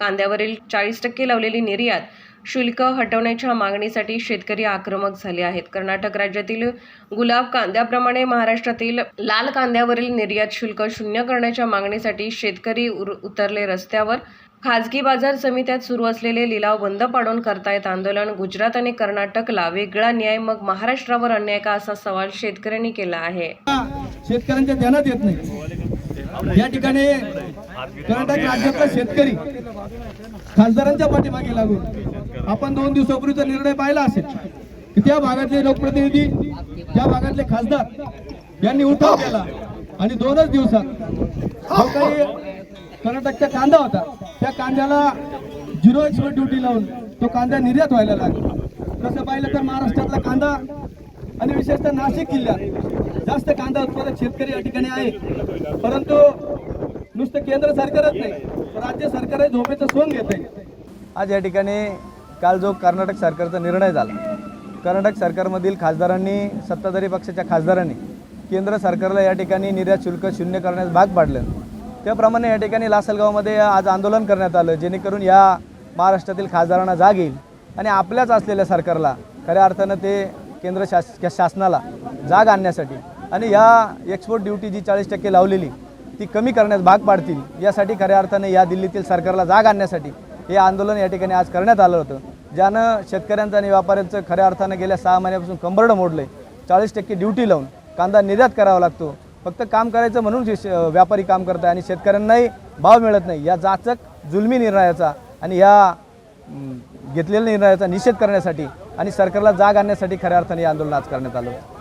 कांद्यावरील चाळीस टक्के लावलेली निर्यात शुल्क हटवण्याच्या मागणीसाठी शेतकरी आक्रमक झाले आहेत. कर्नाटक राज्यातील गुलाब कांद्याप्रमाणे महाराष्ट्रातील लाल कांद्यावरील निर्यात शुल्क शून्य करण्याच्या मागणीसाठी शेतकरी उर- उतरले रस्त्यावर. खाजगी बाजार समित्यात सुरू असलेले लिलाव बंद पाडून करतायत आंदोलन. गुजरात आणि कर्नाटकला वेगळा न्याय मग महाराष्ट्रावर अन्याय का असा सवाल शेतकऱ्यांनी केला आहे? शेतकऱ्यांच्या ध्यानात येत नाही. या ठिकाणी कर्नाटक राज्यातला शेतकरी खासदारांच्या पाठीमागे लागून आपण दोन दिवसापूर्वीचा निर्णय पाहिला असेल की त्या भागातले लोकप्रतिनिधी त्या भागातले खासदार यांनी उठाव केला आणि दोनच दिवसात काही कर्नाटकचा कांदा होता त्या कांद्याला झिरो एक्सपोर्ट ड्युटी लावून तो कांदा निर्यात व्हायला लागला. तसं पाहिलं तर महाराष्ट्रातला कांदा आणि विशेषतः नाशिक जिल्ह्यात जास्त कांदा उत्पादक शेतकरी या ठिकाणी आहे परंतु नुसतं केंद्र सरकारच नाही राज्य सरकार झोपेचं सोन घेत आहे आज या ठिकाणी काल जो कर्नाटक सरकारचा निर्णय झाला कर्नाटक सरकारमधील खासदारांनी सत्ताधारी पक्षाच्या खासदारांनी केंद्र सरकारला या ठिकाणी निर्यात शुल्क शून्य करण्यास भाग पाडलं. त्याप्रमाणे या ठिकाणी लासलगावमध्ये आज आंदोलन करण्यात आलं जेणेकरून या महाराष्ट्रातील खासदारांना जाग येईल आणि आपल्याच असलेल्या सरकारला खऱ्या अर्थानं ते केंद्र शास शासनाला जाग आणण्यासाठी आणि या एक्सपोर्ट ड्युटी जी चाळीस टक्के लावलेली ती कमी करण्यास भाग पाडतील. यासाठी खऱ्या अर्थाने या दिल्लीतील सरकारला जाग आणण्यासाठी हे आंदोलन या ठिकाणी आज करण्यात आलं होतं. ज्यानं शेतकऱ्यांचं आणि व्यापाऱ्यांचं खऱ्या अर्थानं गेल्या सहा महिन्यापासून कंबरडं मोडलं आहे चाळीस टक्के ड्युटी लावून कांदा निर्यात करावा लागतो. फक्त काम करायचं म्हणून व्यापारी काम करत आहे आणि शेतकऱ्यांनाही भाव मिळत नाही. या जाचक जुलमी निर्णयाचा आणि या घेतलेल्या निर्णयाचा निषेध करण्यासाठी आणि सरकारला जाग आणण्यासाठी खऱ्या अर्थाने हे आंदोलन आज करण्यात आलं होतं.